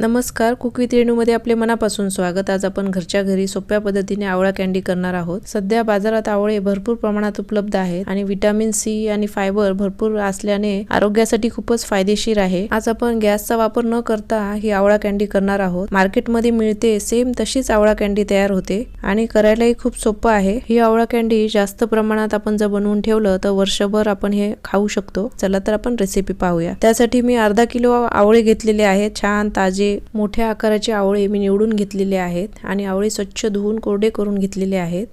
नमस्कार cook with रेणूमध्ये आपले मनापासून स्वागत. आज आपण घरच्या घरी सोप्या पद्धतीने आवळा कॅन्डी करणार आहोत. सध्या बाजारात आवळे भरपूर प्रमाणात उपलब्ध आहेत आणि विटॅमिन सी आणि फायबर भरपूर असल्याने आरोग्यासाठी खूपच फायदेशीर आहे. आज आपण गॅसचा वापर न करता ही आवळा कॅन्डी करणार आहोत. मार्केटमध्ये मिळते सेम तशीच आवळा कॅन्डी तयार होते आणि करायलाही खूप सोपं आहे. ही आवळा कॅन्डी जास्त प्रमाणात आपण जर बनवून ठेवलं तर वर्षभर आपण हे खाऊ शकतो. चला तर आपण रेसिपी पाहूया. त्यासाठी मी अर्धा किलो आवळे घेतलेले आहेत. छान ताजे मोठ्या आकाराचे आवळे मी निवडून घेतलेले आहेत आणि आवळे स्वच्छ धुवून कोरडे करून घेतलेले आहेत.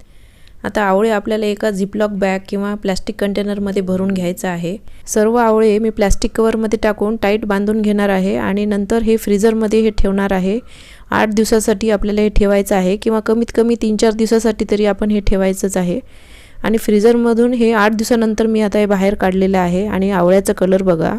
आता आवळे आपल्याला एका झिपलॉक बॅग किंवा प्लॅस्टिक कंटेनरमध्ये भरून घ्यायचं आहे. सर्व आवळे मी प्लॅस्टिक कवरमध्ये टाकून टाईट बांधून घेणार आहे आणि नंतर हे फ्रीजरमध्ये हे ठेवणार आहे. आठ दिवसासाठी आपल्याला हे ठेवायचं आहे किंवा कमीत कमी तीन चार दिवसासाठी तरी आपण हे ठेवायचंच आहे. आणि फ्रीजरमधून हे आठ दिवसानंतर मी आता हे बाहेर काढलेलं आहे आणि आवळ्याचा कलर बघा.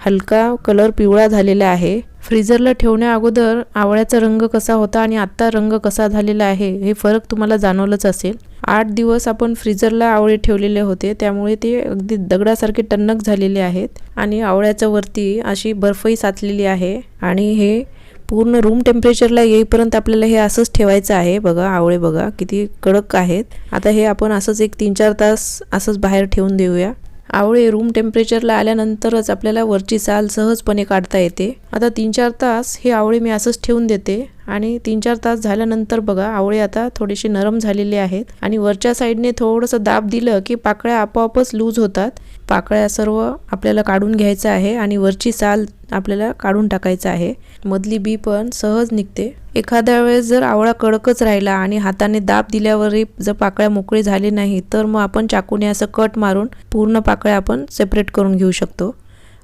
हलका कलर पिवळा झालेला आहे. फ्रीजरला ठेवण्या अगोदर आवळ्याचा रंग कसा होता आणि आत्ता रंग कसा झालेला आहे हे फरक तुम्हाला जाणवलंच असेल. आठ दिवस आपण फ्रीजरला आवळे ठेवलेले होते त्यामुळे ते अगदी दगडासारखे टणक झालेले आहेत आणि आवळ्याच्या वरती अशी बर्फही साचलेली आहे आणि हे पूर्ण रूम टेम्परेचरला येईपर्यंत आपल्याला हे असंच ठेवायचं आहे. बघा आवळे बघा किती कडक आहेत. आता हे आपण असंच एक तीन चार तास असंच बाहेर ठेवून देऊया. आवळे रूम टेम्परेचरला आल्यानंतरच आपल्याला वरची साल सहजपणे काढता येते. आता तीन चार तास हे आवळे मी असंच ठेवून देते. आणि तीन चार तास झाल्यानंतर बघा आवळे आता थोडेसे नरम झालेले आहेत. आणि वरच्या साईडने थोडंसं दाब दिलं की पाकळ्या आपोआपच लूज होतात. पाकळ्या सर्व आपल्याला काढून घ्यायचं आहे आणि वरची साल आपल्याला काढून टाकायचं आहे. मधली बी पण सहज निघते. एखाद्या वेळेस जर आवळा कडकच राहिला आणि हाताने दाब दिल्यावरही जर पाकळ्या मोकळी झाली नाही तर मग आपण चाकूने असं कट मारून पूर्ण पाकळ्या आपण सेपरेट करून घेऊ शकतो.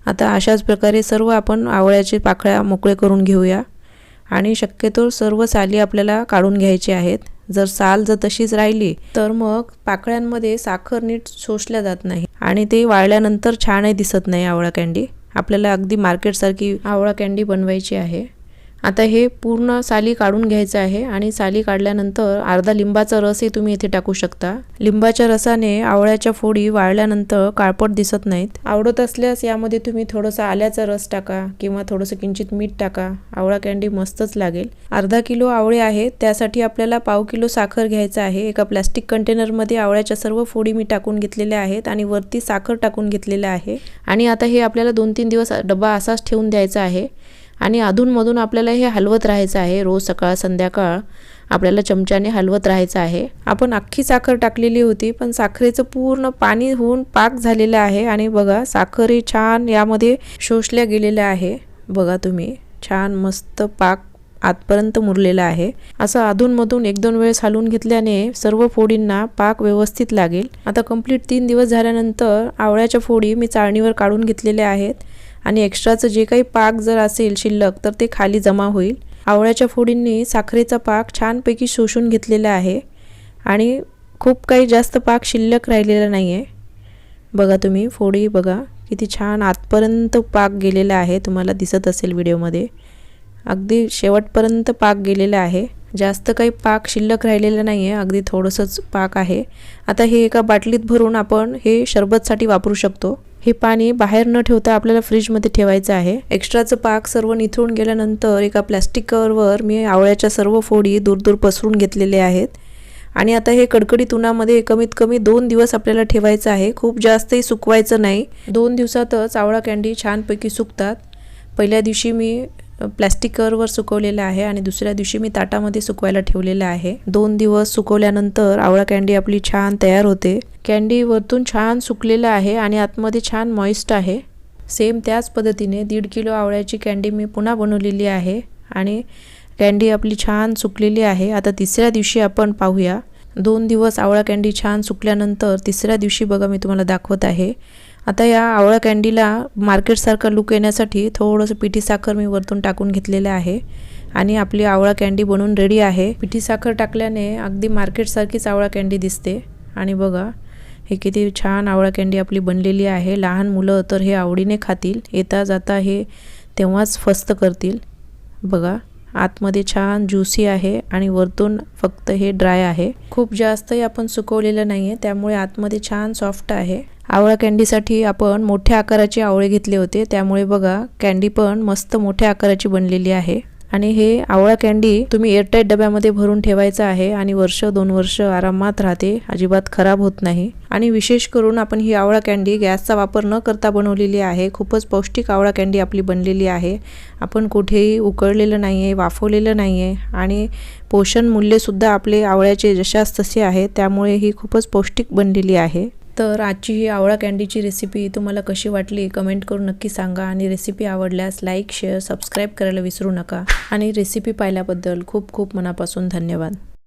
आता अशाच प्रकारे सर्व आपण आवळ्याचे पाकळ्या मोकळे करून घेऊया. आणि शक्यतो सर्व साली आपल्याला काढून घ्यायची आहेत. जर साल जर तशीच राहिली तर मग पाकळ्यांमध्ये साखर नीट शोषल्या जात नाही आणि ते वाळल्यानंतर छानही दिसत नाही आवळा कँडी आपल्याला अगदी मार्केटसारखी आवळा कँडी बनवायची आहे. आता हे पूर्ण साली काढून घ्यायचं आहे आणि साली काढल्यानंतर अर्धा लिंबाचा रसही तुम्ही इथे टाकू शकता. लिंबाच्या रसाने आवळ्याच्या फोडी वाळल्यानंतर काळपट दिसत नाहीत. आवडत असल्यास यामध्ये तुम्ही थोडंसं आल्याचा रस टाका किंवा थोडंसं किंचित मीठ टाका. आवळा कँडी मस्तच लागेल. अर्धा किलो आवळे आहेत. त्यासाठी आपल्याला पाव किलो साखर घ्यायचा आहे. एका प्लॅस्टिक कंटेनरमध्ये आवळ्याच्या सर्व फोडी मी टाकून घेतलेल्या आहेत आणि वरती साखर टाकून घेतलेलं आहे. आणि आता हे आपल्याला दोन तीन दिवस डबा असाच ठेवून द्यायचा आहे. आणि अधूनमधून आपल्याला हे हलवत राहायचं आहे. रोज सकाळ संध्याकाळ आपल्याला चमच्याने हलवत राहायचं आहे. आपण अख्खी साखर टाकलेली होती पण साखरेचं पूर्ण पाणी होऊन पाक झालेलं आहे आणि बघा साखरही छान यामध्ये शोषल्या गेलेल्या आहे. बघा तुम्ही छान मस्त पाक आतपर्यंत मुरलेला आहे. असं अधूनमधून एक दोन वेळेस हलवून घेतल्याने सर्व फोडींना पाक व्यवस्थित लागेल. आता कंप्लीट तीन दिवस झाल्यानंतर आवळ्याच्या फोडी मी चाळणीवर काढून घेतलेल्या आहेत. आणि एक्स्ट्राचं जे काही पाक जर असेल शिल्लक तर ते खाली जमा होईल. आवळ्याच्या फोडींनी साखरेचा पाक छानपैकी शोषून घेतलेला आहे आणि खूप काही जास्त पाक शिल्लक राहिलेला नाही आहे बघा तुम्ही फोडी बघा किती छान आतपर्यंत पाक गेलेला आहे. तुम्हाला दिसत असेल व्हिडिओमध्ये. अगदी शेवटपर्यंत पाक गेलेला आहे. जास्त काही पाक शिल्लक राहिलेलं नाही आहे अगदी थोडंसंच पाक आहे. आता हे एका बाटलीत भरून आपण हे शरबतसाठी वापरू शकतो. हे पाणी बाहेर न ठेवता आपल्याला फ्रीजमध्ये ठेवायचं आहे. एक्स्ट्राचं पाक सर्व निथळून गेल्यानंतर एका प्लॅस्टिक कवरवर मी आवळ्याच्या सर्व फोडी दूर दूर पसरून घेतलेले आहेत. आणि आता हे कडकडीत उन्हामध्ये कमीत कमी दोन दिवस आपल्याला ठेवायचं आहे. खूप जास्तही सुकवायचं नाही. दोन दिवसातच आवळा कँडी छानपैकी सुकतात. पहिल्या दिवशी मी प्लॅस्टिक कवरवर सुकवलेलं आहे आणि दुसऱ्या दिवशी मी ताटामध्ये सुकवायला ठेवलेलं आहे. दोन दिवस सुकवल्यानंतर आवळा कँडी आपली छान तयार होते. कँडी वरतून छान सुकलेलं आहे आणि आतमध्ये छान मॉइस्ट आहे. सेम त्याच पद्धतीने दीड किलो आवळ्याची कँडी मी पुन्हा बनवलेली आहे आणि कँडी आपली छान सुकलेली आहे. आता तिसऱ्या दिवशी आपण पाहूया. दोन दिवस आवळा कँडी छान सुकल्यानंतर तिसऱ्या दिवशी बघा मी तुम्हाला दाखवत आहे. आता या आवळा कँडीला मार्केटसारखा लुक येण्यासाठी थोडंसं पिठी साखर मी वरतून टाकून घेतलेलं आहे. आणि आपली आवळा कँडी बनवून रेडी आहे. पिठी साखर टाकल्याने अगदी मार्केटसारखीच आवळा कँडी दिसते. आणि बघा हे किती छान आवळा कँडी आपली बनलेली आहे. लहान मुलं तर हे आवडीने खातील. येता जाता हे तेव्हाच फस्त करतील. बघा आतमध्ये छान ज्युसी आहे आणि वरतून फक्त हे ड्राय आहे. खूप जास्तही आपण सुकवलेलं नाही आहे त्यामुळे आतमध्ये छान सॉफ्ट आहे. आवळा कँडीसाठी आपण मोठ्या आकाराचे आवळे घेतले होते. त्यामुळे बघा कँडी पण मस्त मोठ्या आकाराची बनलेली आहे. आणि हे आवळा कॅन्डी तुम्ही एअरटाईट डब्यामध्ये भरून ठेवायचं आहे आणि वर्ष दोन वर्ष आरामात राहते. अजिबात खराब होत नाही. आणि विशेष करून आपण ही आवळा कॅन्डी गॅसचा वापर न करता बनवलेली आहे. खूपच पौष्टिक आवळा कॅन्डी आपली बनलेली आहे. आपण कुठेही उकळलेलं नाही आहे वाफवलेलं नाही आहे आणि पोषण मूल्यसुद्धा आपले आवळ्याचे जशास तसे आहे. त्यामुळे ही खूपच पौष्टिक बनलेली आहे. तर आजची ही आवळा कँडीची रेसिपी तुम्हाला कशी वाटली कमेंट करून नक्की सांगा. आणि रेसिपी आवडल्यास लाईक शेअर सबस्क्राईब करायला विसरू नका. आणि रेसिपी पाहिल्याबद्दल खूप खूप मनापासून धन्यवाद.